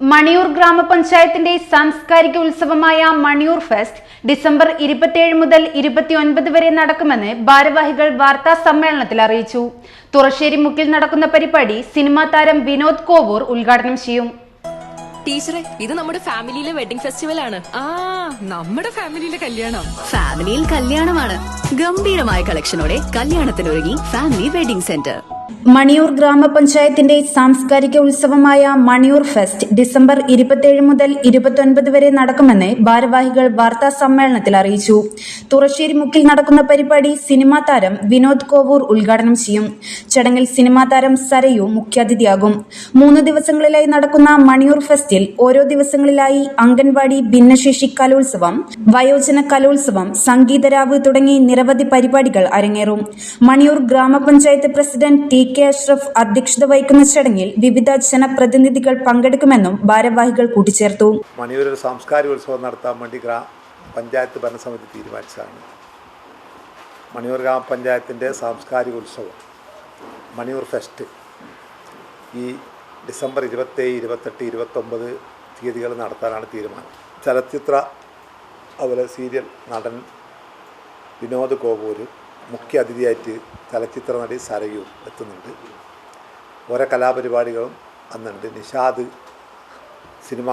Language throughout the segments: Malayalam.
മണിയൂർ ഗ്രാമപഞ്ചായത്തിന്റെ സാംസ്കാരിക ഉത്സവമായ മണിയൂർ ഫെസ്റ്റ് ഡിസംബർ ഇരുപത്തിയേഴ് മുതൽ ഇരുപത്തിയൊൻപത് വരെ നടക്കുമെന്ന് ഭാരവാഹികൾ വാർത്താ സമ്മേളനത്തിൽ അറിയിച്ചു. തുറശ്ശേരി മുക്കിൽ നടക്കുന്ന പരിപാടി സിനിമാ താരം വിനോദ് കോവൂർ ഉദ്ഘാടനം ചെയ്യും. ടീച്ചറെ ഇത് നമ്മുടെ ഫാമിലിയിലെ വെഡിങ് ഫെസ്റ്റിവൽ ആണ്. ആ നമ്മുടെ ഫാമിലിയിലെ കല്യാണം. ഫാമിലിയിൽ കല്യാണമാണ്. ഗംഭീരമായ കളക്ഷനോടെ കല്യാണത്തിനൊരുങ്ങി ഫാമിലി വെഡിംഗ് സെന്റർ. മണിയൂർ ഗ്രാമപഞ്ചായത്തിന്റെ സാംസ്കാരിക ഉത്സവമായ മണിയൂർ ഫെസ്റ്റ് ഡിസംബർ ഇരുപത്തിയേഴ് മുതൽ ഇരുപത്തിയൊൻപത് വരെ നടക്കുമെന്ന് ഭാരവാഹികൾ വാർത്താ സമ്മേളനത്തിൽ അറിയിച്ചു. തുറശ്ശേരി മുക്കിൽ നടക്കുന്ന പരിപാടി സിനിമാ താരം വിനോദ് കോവൂർ ഉദ്ഘാടനം ചെയ്യും. ചടങ്ങിൽ സിനിമാ താരം സരയു മുഖ്യാതിഥിയാകും. മൂന്ന് ദിവസങ്ങളിലായി നടക്കുന്ന മണിയൂർ ഫെസ്റ്റിൽ ഓരോ ദിവസങ്ങളിലായി അംഗൻവാടി ഭിന്നശേഷി കലോത്സവം വയോജന കലോത്സവം സംഗീതരാവ് തുടങ്ങി നിരവധി പരിപാടികൾ അരങ്ങേറും. മണിയൂർ ഗ്രാമപഞ്ചായത്ത് പ്രസിഡന്റ് ടി കെ അഷ്റഫ് അധ്യക്ഷത വഹിക്കുന്ന ചടങ്ങിൽ വിവിധ ജനപ്രതിനിധികൾ പങ്കെടുക്കുമെന്നും ഭാരവാഹികൾ കൂട്ടിച്ചേർത്തു. മണിയൂർ സാംസ്കാരിക ഉത്സവം നടത്താൻ വേണ്ടി ഗ്രാ പഞ്ചായത്ത് ഭരണസമിതി തീരുമാനിച്ചതാണ്. മണിയൂർ ഗ്രാമപഞ്ചായത്തിന്റെ സാംസ്കാരിക ഉത്സവം മണിയൂർ ഫെസ്റ്റ്. ഈ ഡിസംബർ ഇരുപത്തേഴ് ഇരുപത്തെട്ട് ഇരുപത്തൊമ്പത് തീയതികൾ നടത്താനാണ് തീരുമാനം. ചലച്ചിത്ര അതുപോലെ സീരിയൽ നടൻ വിനോദ് കോവൂർ മുഖ്യ അതിഥിയായിട്ട് ചലച്ചിത്ര നടി സരയൂർ എത്തുന്നുണ്ട്. ഓരോ കലാപരിപാടികളും അന്നുണ്ട്. നിഷാദ് സിനിമ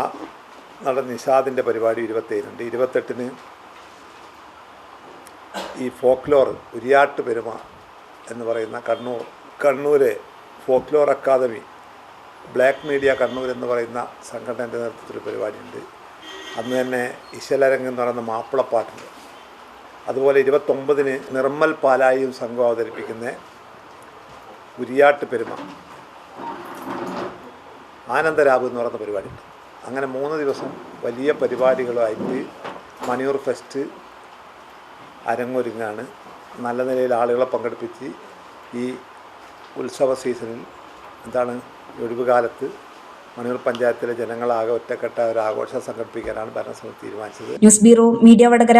നടൻ നിഷാദിന്റെ പരിപാടി ഇരുപത്തേഴിനുണ്ട് ഇരുപത്തെട്ടിന് ഈ ഫോക്ലോർ ഉരിയാട്ട് പെരുമ എന്ന് പറയുന്ന Kannur Kannur folklore academy black media Kannur എന്ന് പറയുന്ന സംഘടനയുടെ നേതൃത്വത്തിൽ പരിപാടിയുണ്ട്. അന്ന് തന്നെ ഇശലരംഗ് എന്ന് പറയുന്ന മാപ്പിളപ്പാട്ടുണ്ട് അതുപോലെ ഇരുപത്തൊമ്പതിന് നിർമ്മൽ പാലായും സംഘം അവതരിപ്പിക്കുന്ന ഉരിയാട്ട് പെരുമ ആനന്ദരാബ് എന്ന് പറയുന്ന പരിപാടി അങ്ങനെ മൂന്ന് ദിവസം വലിയ പരിപാടികളായിട്ട് മണിയൂർ ഫെസ്റ്റ് അരങ്ങൊരുങ്ങാണ്. നല്ല നിലയിൽ ആളുകളെ പങ്കെടുപ്പിച്ച് ഈ ഉത്സവ സീസണിൽ എന്താണ് ഒഴിവ് കാലത്ത് മണിയൂർ പഞ്ചായത്തിലെ ജനങ്ങളാകെ ഒറ്റക്കെട്ട ഒരു ആഘോഷം സംഘടിപ്പിക്കാനാണ് ഭരണസമിതി തീരുമാനിച്ചത്. News bureau media Vadakara.